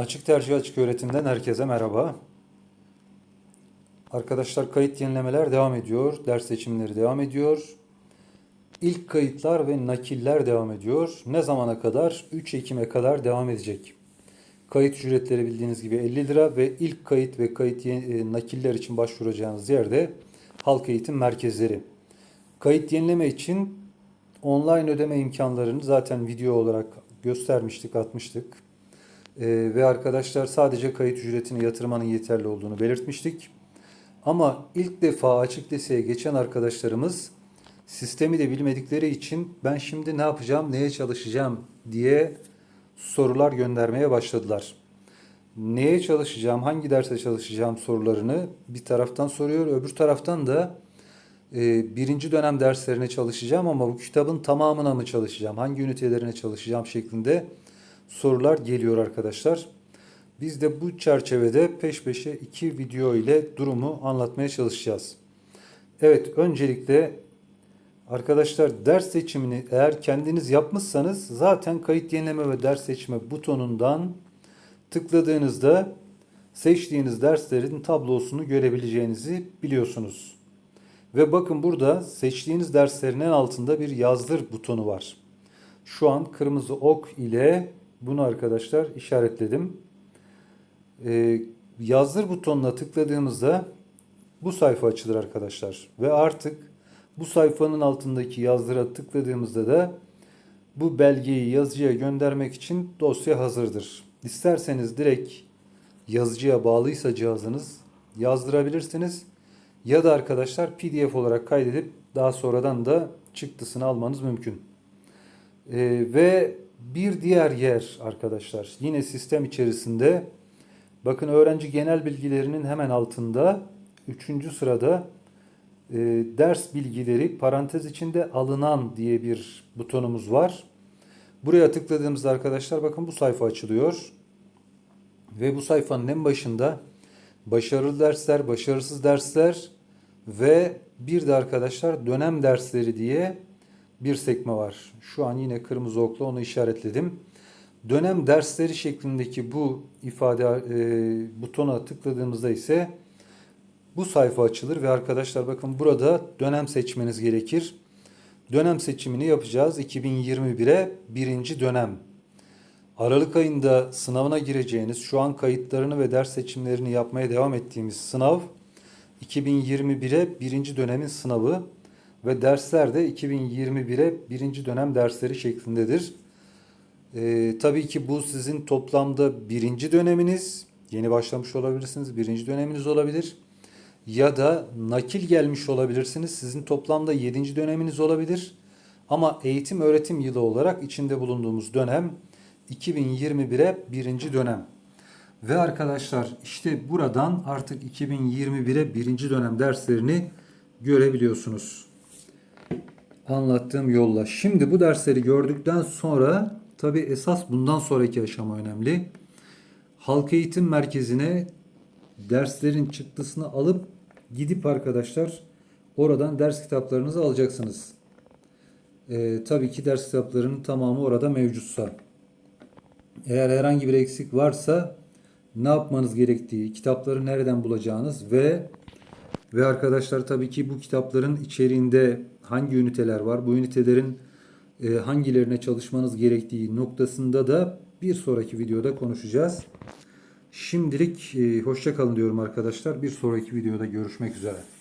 Açık Tercih Açık Öğretim'den herkese merhaba. Arkadaşlar kayıt yenilemeler devam ediyor. Ders seçimleri devam ediyor. İlk kayıtlar ve nakiller devam ediyor. Ne zamana kadar? 3 Ekim'e kadar devam edecek. Kayıt ücretleri bildiğiniz gibi 50 lira ve ilk kayıt ve kayıt e, nakiller için başvuracağınız yerde halk eğitim merkezleri. Kayıt yenileme için online ödeme imkanlarını zaten video olarak göstermiştik, atmıştık. Ee, ve arkadaşlar sadece kayıt ücretini yatırmanın yeterli olduğunu belirtmiştik. Ama ilk defa açık liseye geçen arkadaşlarımız sistemi de bilmedikleri için ben şimdi ne yapacağım, neye çalışacağım diye sorular göndermeye başladılar. Neye çalışacağım, hangi derse çalışacağım sorularını bir taraftan soruyor, öbür taraftan da e, birinci dönem derslerine çalışacağım ama bu kitabın tamamına mı çalışacağım, hangi ünitelerine çalışacağım şeklinde sorular geliyor arkadaşlar. Biz de bu çerçevede peş peşe iki video ile durumu anlatmaya çalışacağız. Evet, öncelikle arkadaşlar ders seçimini eğer kendiniz yapmışsanız zaten kayıt yenileme ve ders seçme butonundan tıkladığınızda seçtiğiniz derslerin tablosunu görebileceğinizi biliyorsunuz. Ve bakın burada seçtiğiniz derslerin en altında bir yazdır butonu var. Şu an kırmızı ok ile bunu arkadaşlar işaretledim. Ee, yazdır butonuna tıkladığımızda bu sayfa açılır arkadaşlar. Ve artık bu sayfanın altındaki yazdıra tıkladığımızda da bu belgeyi yazıcıya göndermek için dosya hazırdır. İsterseniz direkt yazıcıya bağlıysa cihazınız yazdırabilirsiniz. Ya da arkadaşlar PDF olarak kaydedip daha sonradan da çıktısını almanız mümkün. Ee, ve bir diğer yer arkadaşlar yine sistem içerisinde bakın öğrenci genel bilgilerinin hemen altında 3. sırada e, ders bilgileri parantez içinde alınan diye bir butonumuz var. Buraya tıkladığımızda arkadaşlar bakın bu sayfa açılıyor. Ve bu sayfanın en başında başarılı dersler, başarısız dersler ve bir de arkadaşlar dönem dersleri diye bir sekme var. Şu an yine kırmızı okla onu işaretledim. Dönem dersleri şeklindeki bu ifade e, butona tıkladığımızda ise bu sayfa açılır ve arkadaşlar bakın burada dönem seçmeniz gerekir. Dönem seçimini yapacağız 2021'e birinci dönem. Aralık ayında sınavına gireceğiniz, şu an kayıtlarını ve ders seçimlerini yapmaya devam ettiğimiz sınav 2021'e birinci dönemin sınavı ve dersler de 2021'e birinci dönem dersleri şeklindedir. Ee, tabii ki bu sizin toplamda birinci döneminiz, yeni başlamış olabilirsiniz, birinci döneminiz olabilir. Ya da nakil gelmiş olabilirsiniz, sizin toplamda yedinci döneminiz olabilir. Ama eğitim öğretim yılı olarak içinde bulunduğumuz dönem 2021'e birinci dönem. Ve arkadaşlar işte buradan artık 2021'e birinci dönem derslerini görebiliyorsunuz. Anlattığım yolla. Şimdi bu dersleri gördükten sonra tabi esas bundan sonraki aşama önemli. Halk eğitim merkezine derslerin çıktısını alıp gidip arkadaşlar oradan ders kitaplarınızı alacaksınız. Ee, tabii ki ders kitaplarının tamamı orada mevcutsa. Eğer herhangi bir eksik varsa ne yapmanız gerektiği, kitapları nereden bulacağınız ve ve arkadaşlar tabii ki bu kitapların içeriğinde hangi üniteler var, bu ünitelerin e, hangilerine çalışmanız gerektiği noktasında da bir sonraki videoda konuşacağız. Şimdilik e, hoşça kalın diyorum arkadaşlar. Bir sonraki videoda görüşmek üzere.